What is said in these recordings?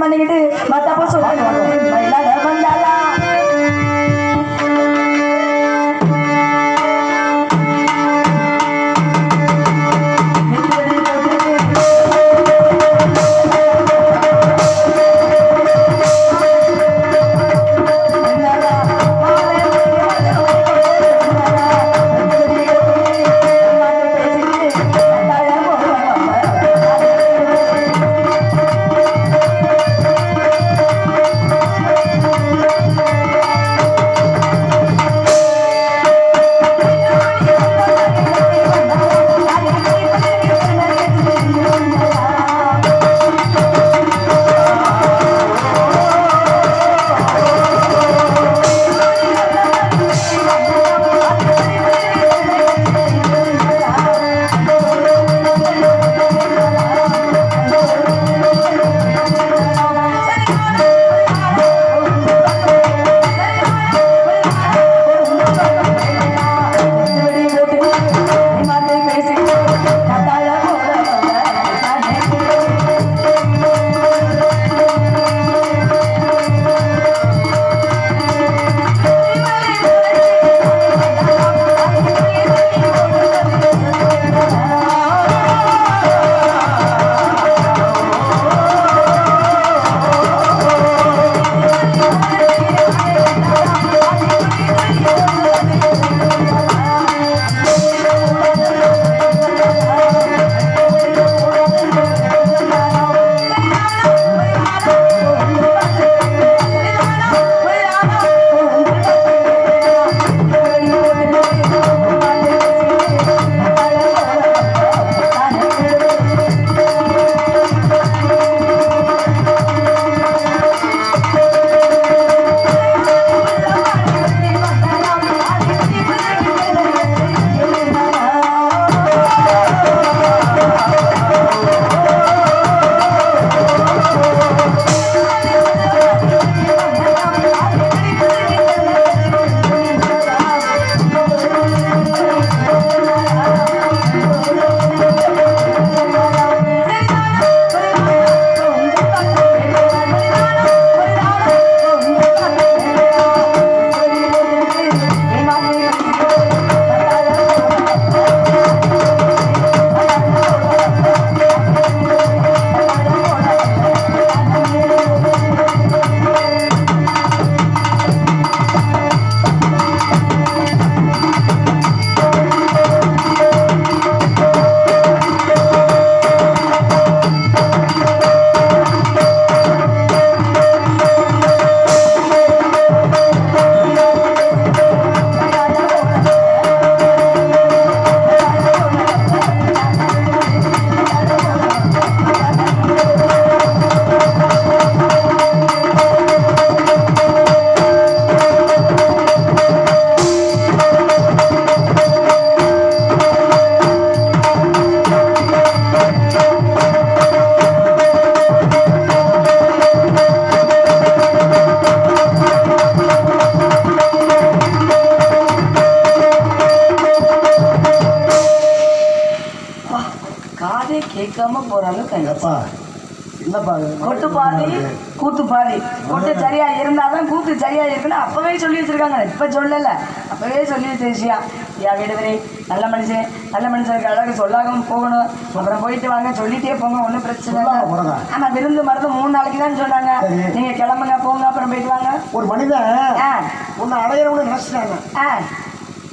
பண்ணிக்கிட்டு மத்தப்ப சொல்லுங்க கேட்காம என்னப்பா இது? கொட்டு பாதி கூத்து பாதி. கொட்டு சரியா இருந்தாதான் கூத்து சரியா இருக்குன்னு அப்பவே சொல்லி வச்சிருக்காங்க. இப்ப சொல்லல. அப்பவே சொல்லி வச்ச விஷயம் யா விடுவரே நல்ல மனுஷன். நல்ல மனுஷனுக்கு அழகு சொல்லாம போகணும். அப்புறம் போயிட்டு வாங்க. சொல்லிட்டே போங்க. ஒன்றும் பிரச்சனை இல்லை? ஆமா விருந்து மருந்து மூணு நாளைக்கு தான் சொன்னாங்க. நீங்க கிளம்புங்க போங்க அப்புறம் போயிட்டு வாங்க. ஒரு மனிதன் உன்னை அடையணும்னு நினைச்சிட்டாங்க.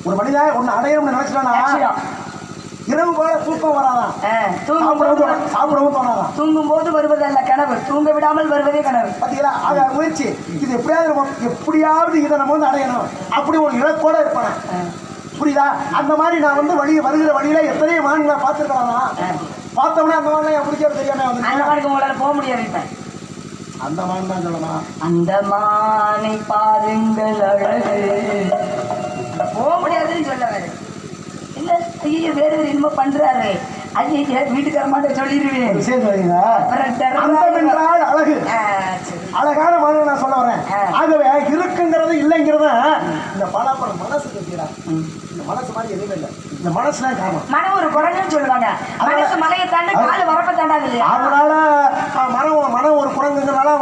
ஒரு மனிதன் உன்னை அடையணும்னு நினைச்சிட்டானா. இரவு போல தூக்கம் வராதான் சாப்பிடவும் தோணாதான் தூங்கும் போது வருவதல்ல கனவு தூங்க விடாமல் வருவதே கனவு. பாத்தீங்களா? ஆக முயற்சி. இது எப்படியாவது எப்படியாவது இதை நம்ம வந்து அடையணும். அப்படி ஒரு இலக்கோட இருப்பானே புரியுதா? அந்த மாதிரி நான் வந்து வழி வருகிற வழியில எத்தனையோ மான்களை பார்த்துருக்கலாம் பார்த்தோம்னா அந்த மான்லாம் என் பிடிச்சது தெரியாம அந்த வந்து மாதிரி உங்களால போக முடியாது இப்ப. அந்த மான் தான் சொல்லலாம் அந்த மானை பாருங்கள் அழகு போக முடியாதுன்னு சொல்ல வேறு ஐயோ வேற என்னமோ பண்றாரு. ஐயோ வீட்டுக்கார மாட்டேன் சொல்லிடுவேன். விஷயம். என்றால் அழகு. அழகான மனதை நான் சொல்ல வரேன். ஆகவே இருக்குங்கிறது இல்லைங்கிறத இந்த பலாப்பழம் மனசு கட்டிடா. இந்த மனசு மாதிரி எதுவுமே இல்லை. இந்த காரணம். மனம் ஒரு குரங்குன்னு சொல்லுவாங்க. மனசு மலையை தாண்டி காலு வரப்ப தாண்டாது இல்லையா? அதனால மரம் மரம் ஒரு குரங்குங்கிறனால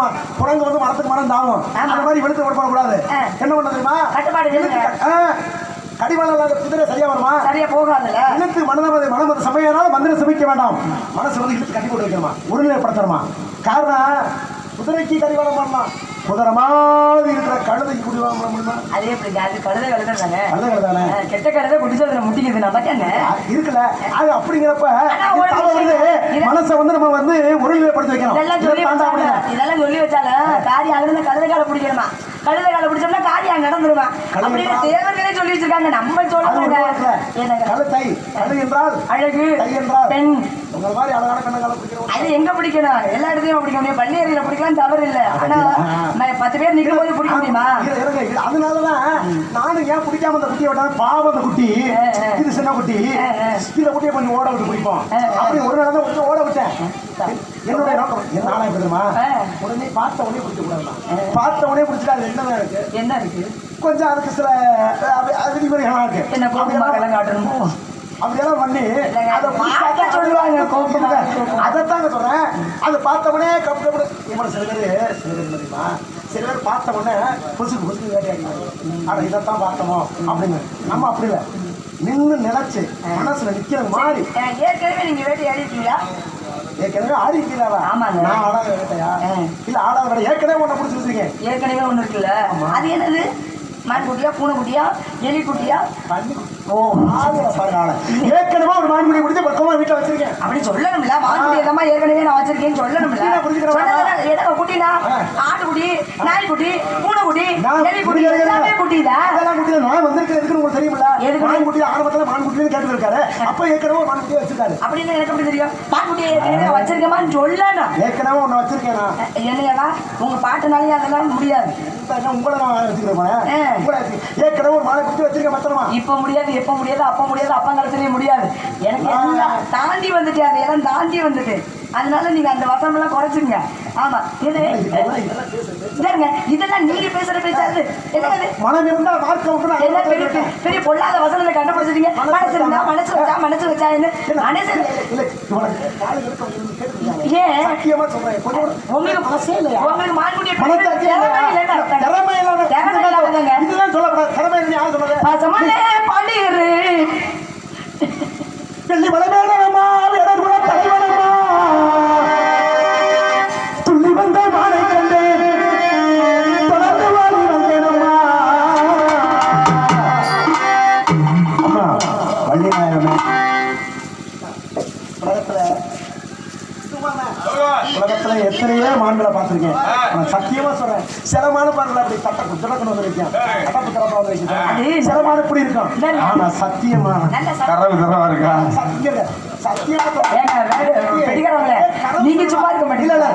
குரங்கு வந்து மரத்துக்கு மரம் ஆமா. அந்த மாதிரி வெளுத்து விட கூடாது. என்ன பண்ண தெரியுமா? கட்டுப்பாடு கடிவாளம் இல்லாத குதிரை சரியா வருமா? சரியா போகாதுல்ல இழுத்து மனதை மனம் அது சமையனால மந்திரம் சமைக்க வேண்டாம். மனசு வந்து இழுத்து கட்டி போட்டு வைக்கணுமா? ஒருநிலைப்படுத்தணுமா காரணம் குதிரைக்கு கடிவாளம் பண்ணலாம் குதிரை மாதிரி இருக்கிற குடிவாளம் பண்ண முடியுமா? அதே எப்படி அது கழுத கழுத தானே கழுதை கழுதானே கெட்ட கழுத குடிச்சதுல முட்டிக்குது நம்ம தானே இருக்குல்ல. அது அப்படிங்கிறப்ப வந்து மனசை வந்து நம்ம வந்து ஒருநிலைப்படுத்தி வைக்கணும். இதெல்லாம் சொல்லி இதெல்லாம் சொல்லி வச்சாலும் காரியம் அங்கிருந்து கழுத கால பிடிக்கணுமா? கழுத கால பிடிச்சோம்னா காரியம் நடந்துருமா கழுதை அப்படின்னு தேவர்களே சொல்லி வச்சிருக்காங்க நம்ம சொல்லுவாங்க கழுத்தை கழு என்றால் அழகு என்றால் பெண். உங்களை மாதிரி அழகான கண்ணங்களை பிடிக்கிறோம் அது எங்க பிடிக்கணும்? எல்லா இடத்துலயும் பிடிக்க முடியும். பள்ளி அறையில பிடிக்கலாம் தவறு இல்ல. ஆனா நான் பத்து பேர் நிக்கும் போது பிடிக்க முடியுமா. அதனாலதான் நானும் ஏன் பிடிக்காம அந்த குட்டியை விட்டா பாவம் அந்த குட்டி. இது சின்ன குட்டி. இந்த குட்டியை கொஞ்சம் ஓட விட்டு பிடிப்போம். அப்படி ஒரு நாள் தான் ஓட விட்டேன். என்னுடைய நோக்கம் என்ன தெரியுமா ஆ. உடனே பார்த்த உடனே பிடிக்க பார்த்த உடனே பிடிச்சிட்டு அது என்னதான் இருக்கு? என்ன இருக்கு? கொஞ்சம் அதுக்கு சில விதிமுறைகள்லாம் இருக்கு. என்ன கோபமா அப்படியெல்லாம் கலம் காட்டணுமோ? அப்படியெல்லாம் பண்ணி அதை மாட்ட சொல்லுவாங்க. அதைத்தாங்க சொல்றேன். அது பார்த்தவொடனே கப்பு கப்பு இவனை சில பேர் சில பேர் தெரியுமா? சில பேர் பார்த்த உடனே புசுக்கு புசுக்கு வேட்டையாடிவாங்க ஆனா இதைத்தான் பார்த்தோமோ? அப்படின்னு. நம்ம அப்படி இல்லை. நின்று நினைச்சு மனசுல நிக்கிறது மாதிரி. ஏற்கனவே நீங்க வேட்டை ஆடிட்டீங்களா ஏற்கனவே ஆடி இருக்கீங்களா ஆமாங்க. நான் ஆடாத வேட்டையா. இல்ல ஆடாத வேட்டை ஏற்கனவே உன்னை பிடிச்சி வச்சிருக்கேன். ஏற்கனவே ஒண்ணு இருக்குல்ல? அது என்னது? மான்குட்டியா பூனைக்குட்டியா எலிக்குட்டியா ஓ. ஏற்கனவே ஒரு மான்குடி பிடிச்சி பக்கமா வீட்டுல வச்சிருக்கேன். அப்படி சொல்லணும்ல மான்குட்டி எல்லாம் ஏற்கனவே நான் வச்சிருக்கேன்னு சொல்லணும்ல. எதோ குட்டினா. ஆட்டுக்குட்டி நாய்க்குட்டி பூனைக்குட்டி எலிக்குட்டி குட்டி எல்லாமே குட்டிதா அதெல்லாம் குட்டி. நான் வந்திருக்கேன் எதுக்குன்னு உங்களுக்கு தெரியுமில்ல எதுக்கு? மான்குட்டி ஆரம்பத்துல மான்குட்டின்னு கேட்டுருக்காரு. அப்ப ஏற்கனவே ஒரு மான்குட்டியை வச்சிருக்காரு. அப்படின்னு எனக்கு எப்படி தெரியும்? மான்குட்டியை ஏற்கனவே வச்சிருக்கேமான்னு சொல்லணும். ஏற்கனவே ஒண்ணு வச்சிருக்கேன்? என்னையடா உங்க பாட்டுனாலே அதெல்லாம் முடியாது. உங்களை நான் வச்சுக்கிறேன் வச்சு- ஏற்கனவே ஒரு மாலை குட்டி வச்சிருக்கேன் பத்திரமா இப்ப முடியாது எப்ப முடியாது அப்ப முடியாது அப்பங்காலத்திலேயே முடியாது. எனக்கு தாண்டி வந்துட்டு அது எல்லாம் தாண்டி வந்துட்டு. அதனால நீங்க அந்த வசனம் எல்லாம் குறைச்சுங்க ஆமா. இது இதெல்லாம் இதெல்லாம் இதெல்லாம் நீங்க பேசுற என்னது? மனம் இருந்தா மார்க்க உண்டு பெரிய பெரிய- பொல்லாத வசனத்தை கண்டுபிடிச்சிட்டீங்க. மனசு இருந்தா மனசு வச்சா மனசு வச்சா மனசு ஏன்? உங்களுக்கு மனசே இல்லையா? உங்களுக்கு பிடிக்கிறது திறமை இல்லாத திறமை இல்லாதவங்க. இதுதான் சொல்லக்கூடாது திறமை சொன்னது? பசமலே பாண்டியரு வெள்ளி பார்த்திருக்கேன் நான் சத்தியமா சொல்றேன். சில மானு பாருங்கள அப்படி தட்ட குத்தடக்கணும் வந்து வைக்கும் அடப்பு தரப்பா வந்து வைக்கும் சில மானு இப்படி இருக்கும்? ஆனா சத்தியமா. கரவு தரவா இருக்கா? சத்தியம். சத்தியமா. நீங்க சும்மா இருக்க இல்ல இல்ல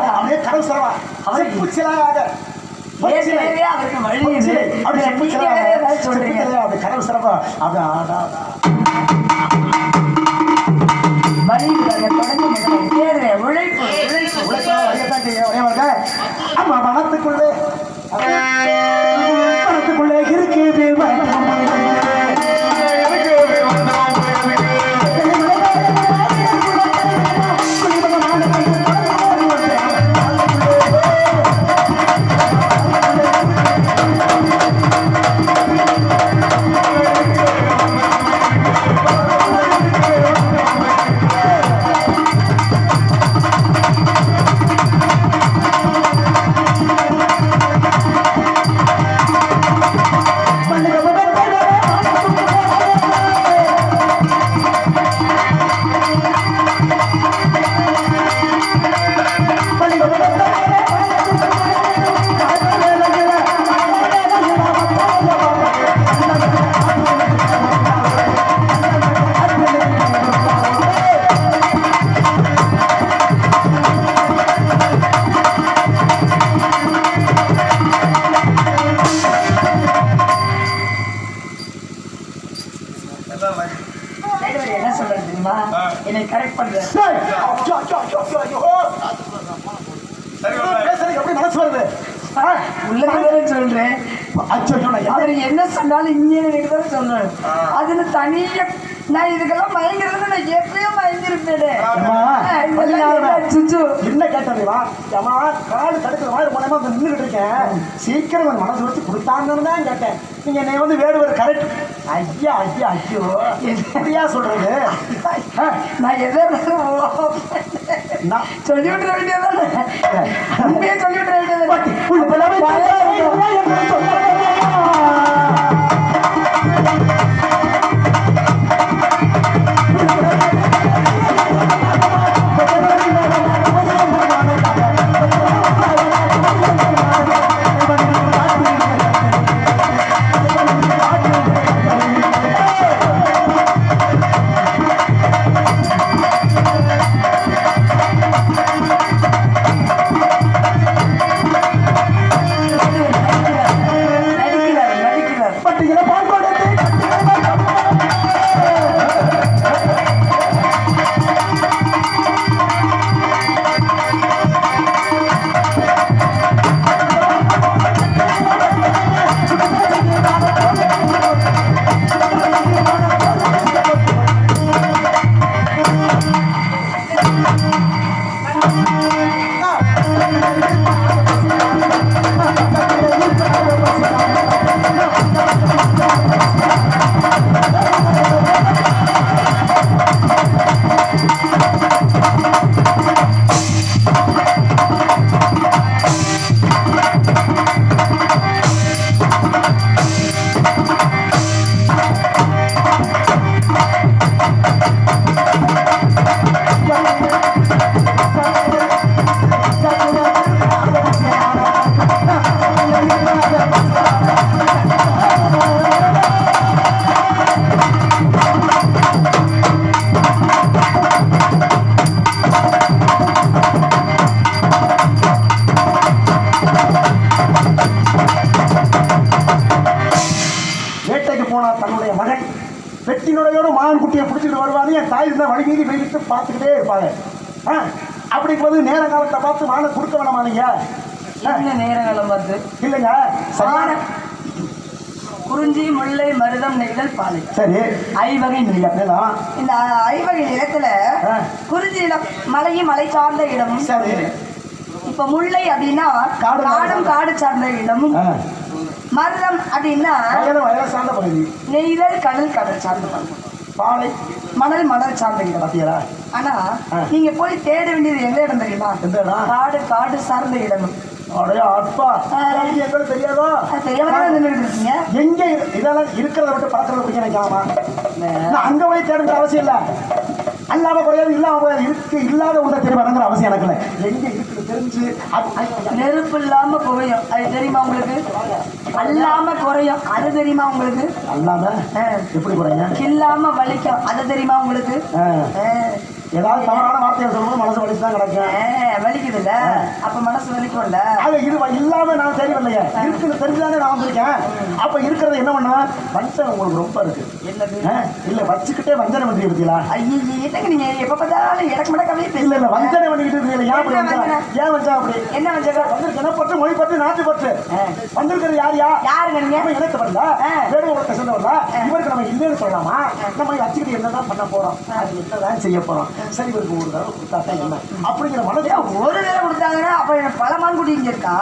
அப்படியே அவருக்கு வழி இது. அப்படி சொல்றீங்க. அப்படி கடல் சிறப்பா. அப்படி. வழி இருக்காங்க, தொடங்கி தேர்வு, உழைப்பு உழைப்பு. உழைச்சா வழியத்தான் ஆமா இருக்குது அவர் என்ன சொன்னாலும் எனக்கு தான் சொல்லணும். அதுல தனியா நான் இதுக்கெல்லாம் மயங்கிறது நான் எப்பயும் மயங்கிருப்பேனே என்ன வா. ஏமா கால் தடுக்கிற மாதிரி வந்து நின்றுட்டு இருக்கேன் சீக்கிரம் உன் மனசு வச்சு கொடுத்தாங்கன்னு தான் கேட்டேன். நீங்க என்னை வந்து வேடுவர் கரெக்ட் ஐயா ஐயா ஐயோ. எப்படியா சொல்றது? நான் எதை இருந்தாலும் ஓ, உண்மையே சொல்லி விட்டுற கொடுத்து வெட்டினுடையோட மகன் குட்டியை பிடிச்சிட்டு வருவாங்க என் தாய் இருந்தால் வழி மீறி போயிட்டு பார்த்துக்கிட்டே இருப்பாங்க ஆ? அப்படிங்கும்போது நேர காலத்தை பார்த்து மகனை கொடுக்க வேணாமா நீங்க ஆ, என்ன நேரங்களும் பார்த்து இல்லைங்க. சரியான குறிஞ்சி முல்லை மருதம் நெய்தல் பாலை. சரி. ஐவகை நிலம் இந்த ஐவகை நிலத்துல. குறிஞ்சி நிலம் மலையும் மலை சார்ந்த இடமும். சரி. இப்ப முல்லை அப்படின்னா காடு காடும் காடு சார்ந்த இடமும். ஆ, மருதம் அப்படின்னா சார்ந்த பகுதி. நெய்தல் கடல் கடல் சார்ந்த பகுதி. பாலை. மணல் மணல் சார்ந்த இடம். பாத்தீங்களா ஆனா. நீங்க போய் தேட வேண்டியது எந்த இடம் தெரியுமா? காடு காடு சார்ந்த இடம். தெரியாதோ? தெரியாம இருக்கீங்க? எங்க இதெல்லாம் இருக்கிறத விட்டு பறக்கிறத பற்றி நினைக்காமா நான் அங்க போய் தேடுங்கிற அவசியம் இல்ல. அல்லாம குறையாது இல்லாம இருக்கு இல்லாத ஒன்றை தெரிவாங்கிற அவசியம் எனக்கு இல்லை. எங்க அது- நெருப்பு இல்லாம புகையும் அது தெரியுமா உங்களுக்கு? அல்லாம குறையும். அது தெரியுமா உங்களுக்கு? அல்லாம. எப்படி குறைங்க கில்லாம வலிக்கும். அது தெரியுமா உங்களுக்கு. ஏதாவது தவறான வார்த்தையை சொல்லும்போது மனசு வலிச்சு தான் கிடக்கும் ஆ, வலிக்குதுல்ல? அப்ப மனசு வலிக்கும்ல? அது இது இல்லாம நான் தேடி வரலையே இருக்குன்னு தெரிஞ்சுதானே நான் வந்திருக்கேன். அப்ப இருக்கிறத என்ன பண்ணா? வஞ்சம் உங்களுக்கு ரொம்ப இருக்கு. இல்ல வச்சுக்கிட்டே வஞ்சனை பண்றீங்க பத்தியா? ஐயே என்னங்க நீங்க எப்ப பார்த்தாலும் எனக்கு மடக்கவே இல்ல இல்ல பேசுறீங்க வஞ்சனை பண்ணிக்கிட்டு இருக்கீங்க. ஏன் அப்படி? ஏன் வஞ்சா அப்படி? என்ன வஞ்சகம் வந்திருக்க பற்று மொழி பற்று நாட்டு பற்று. வந்திருக்கிறது யார் யா? யாருங்க நீங்க? எனக்கு வரல. வேணும் உங்களுக்கு சொன்ன வரல இவருக்கு நம்ம இல்லைன்னு சொல்லலாமா நம்ம வச்சுக்கிட்டு என்னதான் பண்ண போறோம்? அது என்னதான் செய்ய போறோம்? சரி இவருக்கு ஒரு தடவை கொடுத்தா தான் என்ன? அப்படிங்கிற ஏன் ஒரு தடவை கொடுத்தாங்கன்னா அப்ப எனக்கு பல மான்குட்டி இங்க இருக்கா?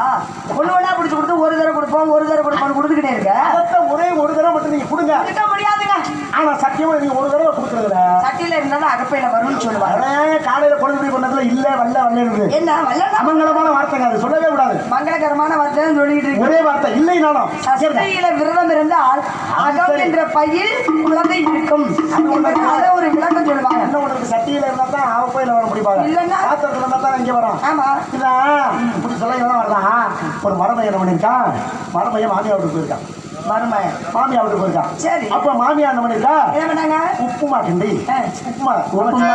ஒண்ணு ஒண்ணா பிடிச்சு கொடுத்து ஒரு தடவை கொடுப்போம் ஒரு தடவை கொடுப்போம் கொடுத்துக்கிட்டே இருக்க? ஒரே ஒரு தடவை மட்டும் நீங்க கொடுங்க. முடியாதுங்க. ஆனா சத்தியமா நீங்க ஒரு தடவை கொடுக்கறதுல. சட்டியில இருந்தாலும் அகப்பையில வரும்னு சொல்லுவாங்க. காலையில குழந்தை பண்ணதுல இல்ல வல்ல வல்ல இருக்கு என்ன வல்லடா அமங்கலமான வார்த்தைங்க அது சொல்லவே கூடாது. மங்களகரமான வார்த்தை சொல்லிட்டு இருக்கு. ஒரே வார்த்தை இல்லை நானும். சஷ்டியில விரதம் இருந்தால் அகம் என்ற பையில் குழந்தை இருக்கும். அதை ஒரு விளக்கம் சொல்லுவாங்க. என்ன உனக்கு சட்டியில இருந்தா தான் ஆவப்பையில வர முடிப்பாங்க இல்லைன்னா? பாத்திரத்துல இருந்தா தான் இங்க வரும். ஆமா. இதான் இப்படி சொல்ல வரலாம் ஒரு மரமையை என்ன பண்ணிருக்கான் மரமையை மாமியா வீட்டுக்கு போயிருக்கான் மருமகன் மாமியா வீட்டுக்கு போயிருக்கான் சரி. அப்ப மாமியா என்ன பண்ணிருக்கா? என்ன பண்ணாங்க? உப்புமா கிண்டி. உப்புமா. உப்புமா.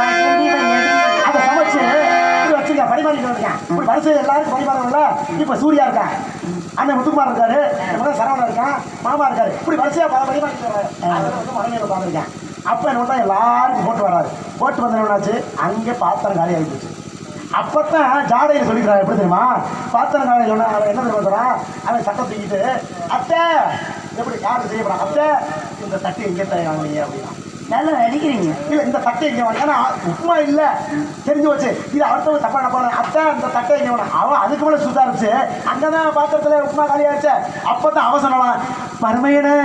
அதை சமைச்சு வச்சுங்க பரிமாறிட்டு இருக்கேன் இப்படி வரிசை எல்லாருக்கும் பரிமாறல இப்ப சூர்யா இருக்கான் அண்ணன் முத்துக்குமார் இருக்காரு. சரவணன் இருக்கான் மாமா இருக்காரு. இப்படி வரிசையா பல பரிமாறிட்டு வந்து மனைவியில் உட்காந்துருக்கேன் அப்ப என்ன எல்லாருக்கும் போட்டு வராது போட்டு வந்த என்னாச்சு? அங்கே பாத்திரம் காலி ஆகி போச்சு. அப்பத்தான் ஜாடையில் சொல்லிக்கிறான் எப்படி தெரியுமா? பாத்திரம் காலி சொன்னா அவன் என்ன தெரியுமா அவன் சட்டை தூக்கிட்டு அத்தை எப்படி யார் செய்ய போகிறாங்க அத்தை இந்த சட்டை எங்கே தயாரிங்க அப்படின்னா. நல்லா நடிக்கிறீங்க. இல்லை இந்த சட்டை எங்கே வேணும் ஏன்னா உப்புமா இல்லை. தெரிஞ்சு வச்சு இது அடுத்தவங்க தப்பா நினைப்பாங்க அத்தை இந்த சட்டை எங்கே வேணும் அவன் அதுக்கு மேலே சுதாரிச்சு அங்கதான் பாத்திரத்துல உப்புமா காலியாச்சு அப்போ தான் அவசரம் மருமையனே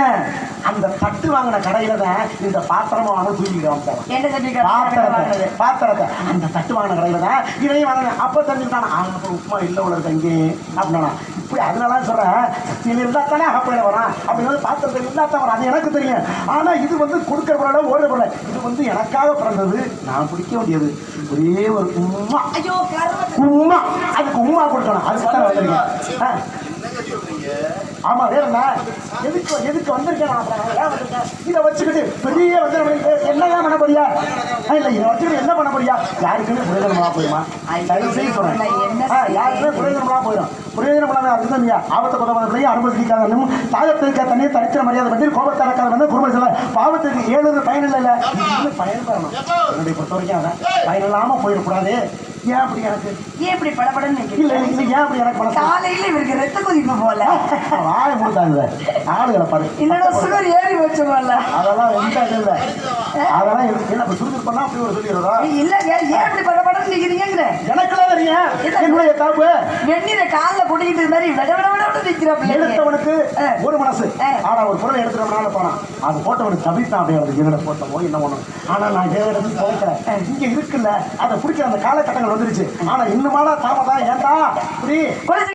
அந்த தட்டு வாங்கின கடையில தான் இந்த பாத்திரமா வாங்க தூக்கிட்டு வந்தாங்க பாத்திரத்தை பாத்திரத்தை. அந்த தட்டு வாங்கின கடையில தான் இதையும் வாங்கினேன் அப்ப தெரிஞ்சுட்டான் அவங்க உப்புமா இல்லை உள்ள அங்கே அப்படின்னா இப்படி அதனால சொல்றேன் நீ இருந்தா தானே அகப்பையில வரான் அப்படிங்கிறது பாத்திரத்தை இல்லாத வரான். அது எனக்கு தெரியும். ஆனா இது வந்து கொடுக்குற பொருளை ஓடுற பொருளை. இது வந்து எனக்காக பிறந்தது. நான் பிடிக்க வேண்டியது. ஒரே ஒரு உம்மா. ஐயோ உம்மா. அதுக்கு உம்மா கொடுக்கணும். அதுக்கு தான் வந்திருக்கேன். ஆமா வேற என்ன? எதுக்கு எதுக்கு வந்திருக்கேன் ஏன் வந்திருக்கேன்? இதை வச்சுக்கிட்டு பெரிய வந்து என்னதான் பண்ண போறியா இல்ல இதை வச்சுக்கிட்டு என்ன பண்ண போறியா யாருக்குமே பிரயோஜனமா போயிடுமா தயவு செய்து சொல்றேன். யாருக்குமே பிரயோஜனமா போயிடும். பிரயோஜனப்படாத அதுதான் நீ ஆபத்தை பதவதையும் அனுமதிக்காத தாகத்திற்க தண்ணீர் தரிக்கிற மரியாதை வந்து கோபத்தை அடக்காத வந்து குடும்பம் சொல்ல பாவத்துக்கு ஏழு பயன் இல்லை. இது பயன் பெறணும் என்னுடைய பொறுத்த வரைக்கும் பயன் இல்லாம போயிடக்கூடாது. ஏன் அப்படி எனக்கு? ஏன் இப்படி படபடன்னு இல்ல நிக்கிறீங்க இல்ல ஏன் அப்படி எனக்கு காலையில இவருக்கு ரத்த கொதிப்பு போல? வாய மூட்டாங்க ஆளுகளை பாரு என்னோட சுகர் ஏறி வச்சு போல. அதெல்லாம் எந்த இல்ல. அதெல்லாம் இல்ல இப்ப சுறுசுறு பண்ணா அப்படி ஒரு சொல்லிடுறதா? இல்லங்க ஏன் இப்படி படபடன்னு நிக்கிறீங்கிற எனக்கெல்லாம் தெரியும் என்னுடைய தப்பு வெந்நீரை கால்ல போட்டுக்கிட்டு இது மாதிரி விட விட விட விட நிக்கிற பிள்ளைங்க எடுத்தவனுக்கு. ஒரு மனசு. ஆனா ஒரு பொருளை எடுத்துட்டோம்னால போனான் அது போட்டவனுக்கு அப்படியே அவனுக்கு என்னோட போட்டமோ என்ன பண்ணும்? ஆனா நான் ஜெயலலிதா துவைக்கிறேன் இங்க இருக்குல்ல. அதை பிடிக்கிற அந்த காலகட்டங்கள் வந்துருச்சு. ஆனா இன்னுமாடா தாமதம். ஏன்டா கொலுசு